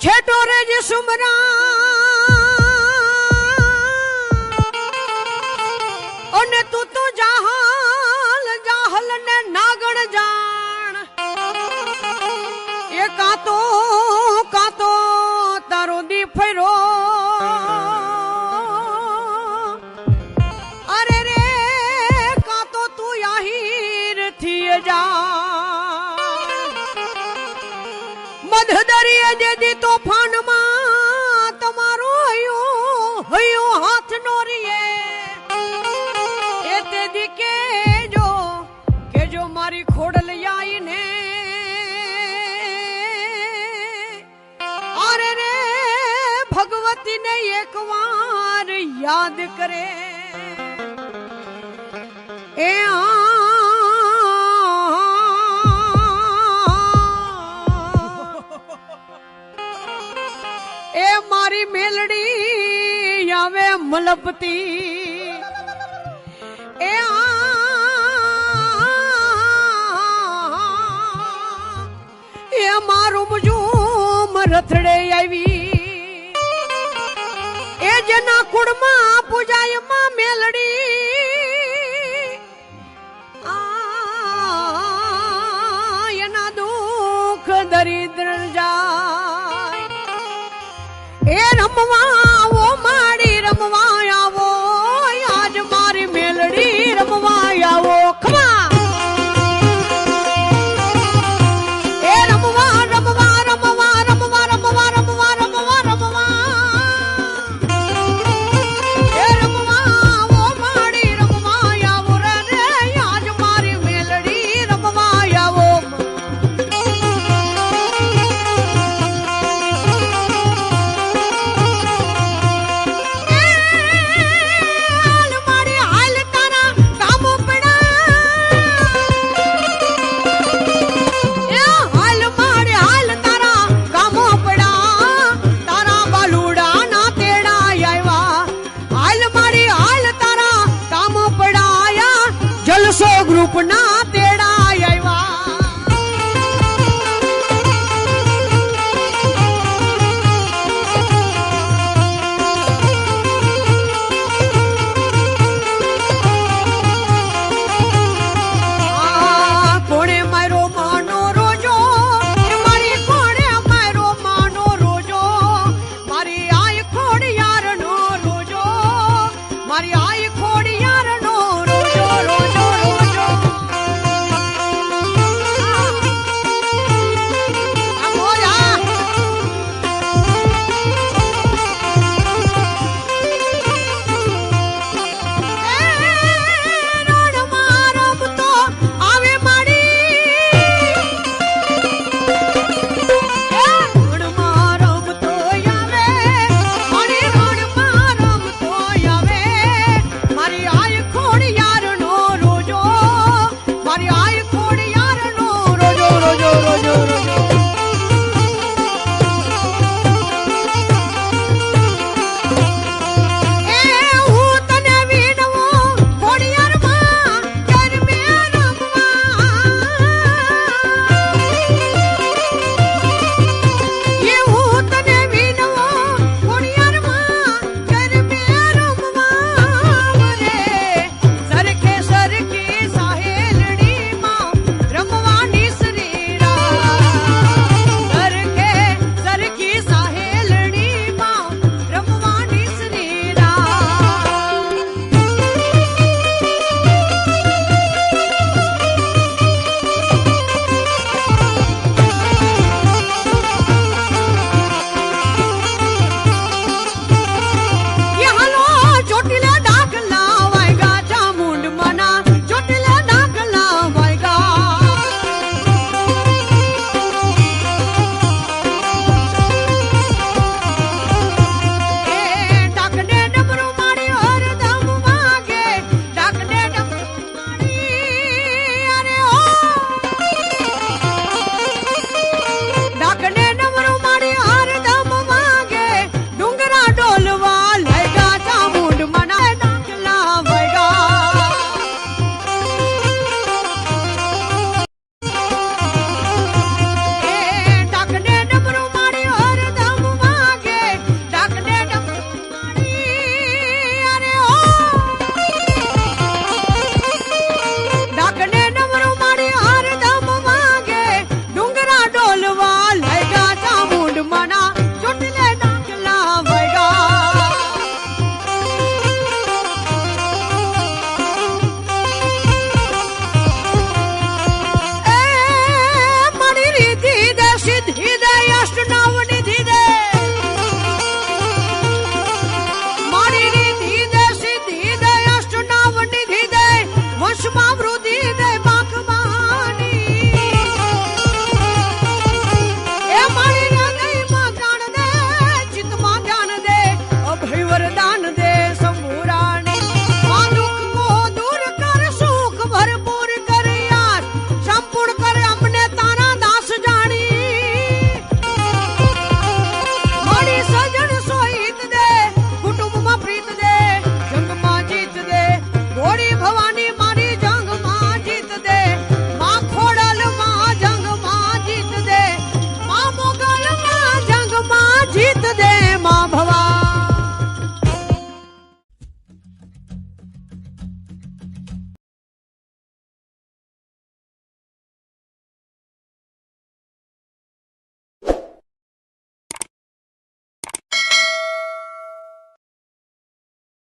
છેટો રેજ સુમરા મધદરિયે જેદી તોફાનમાં તમારો હયો હયો હાથ નો રીએ. એ જો કેજો કેજો મારી ખોડલ આઈને અરે રે, ભગવતીને એકવાર યાદ કરે. એ આ મારી મેલડી આવે મલપતી. એ એ મારું મજુમ રથડે આવી. એ જેના કુળમાં પૂજાયમાં મેલડી. એના દુઃખ દરિદ્ર જા பகவான் குரூப்னா